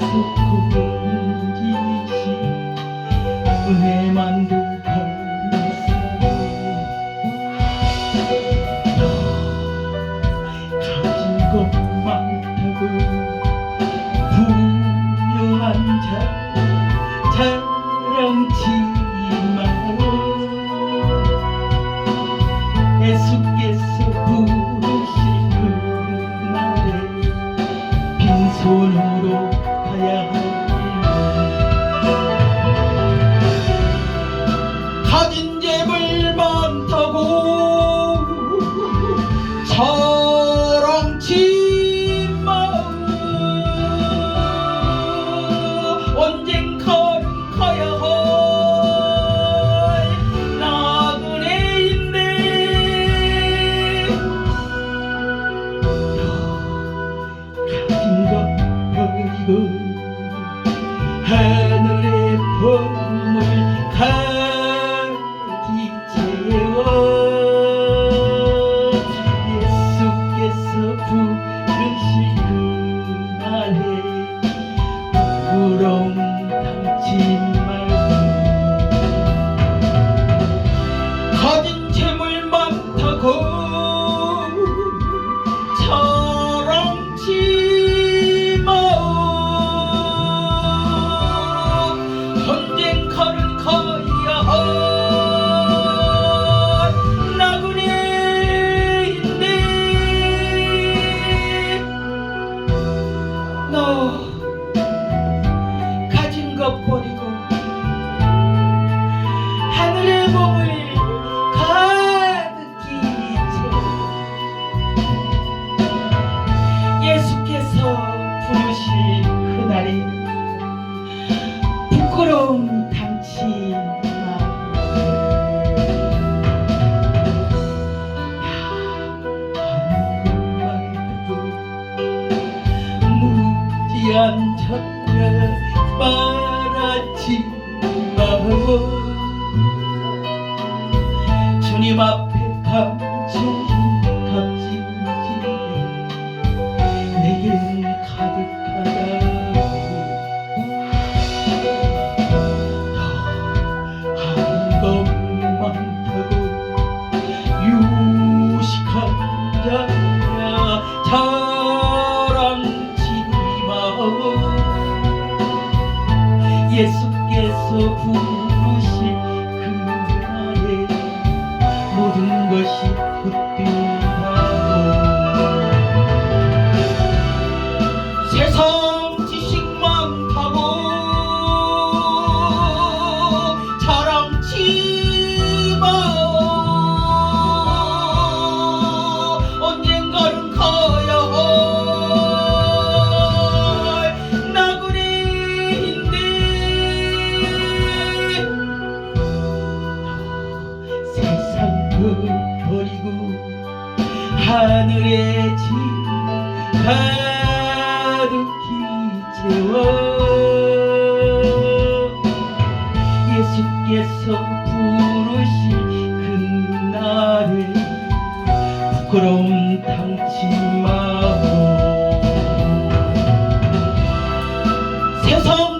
Thank you. 잊지 말고 주님 앞에 감정이 담긴 내게 가득 예수께서 부르 가득히 채워 예수께서 부르신 그날에 부끄러움 당치 마고 세상